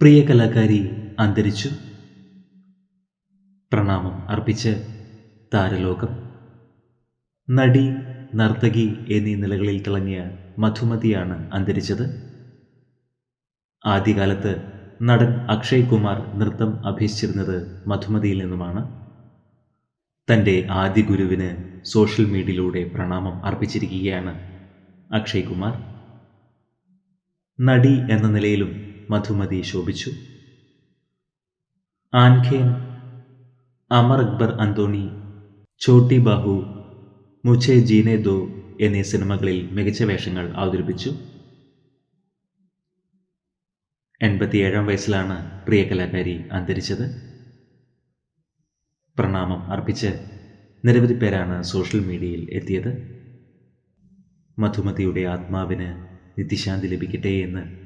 പ്രിയ കലാകാരി അന്തരിച്ചു. പ്രണാമം അർപ്പിച്ച് താരലോകം. നടി നർത്തകി എന്നീ നിലകളിൽ തിളങ്ങിയ മധുമതിയാണ് അന്തരിച്ചത്. ആദ്യകാലത്ത് നടൻ അക്ഷയ് കുമാർ നൃത്തം അഭ്യസിച്ചിരുന്നത് മധുമതിയിൽ നിന്നുമാണ്. തന്റെ ആദ്യ ഗുരുവിന് സോഷ്യൽ മീഡിയയിലൂടെ പ്രണാമം അർപ്പിച്ചിരിക്കുകയാണ് അക്ഷയ് കുമാർ. നടി എന്ന നിലയിലും മധുമതി ശോഭിച്ചു. ആൻഖേൻ അമർ അക്ബർ അന്തോണി ഛോട്ടി ബാഹു മുഛെ ജീനെ ദോ എന്നീ സിനിമകളിൽ മികച്ച വേഷങ്ങൾ അവതരിപ്പിച്ചു. എൺപത്തിയേഴാം വയസ്സിലാണ് പ്രിയ കലാകാരി അന്തരിച്ചത്. പ്രണാമം അർപ്പിച്ച് നിരവധി പേരാണ് സോഷ്യൽ മീഡിയയിൽ എത്തിയത്. മധുമതിയുടെ ആത്മാവിന് നിത്യശാന്തി ലഭിക്കട്ടെ എന്ന്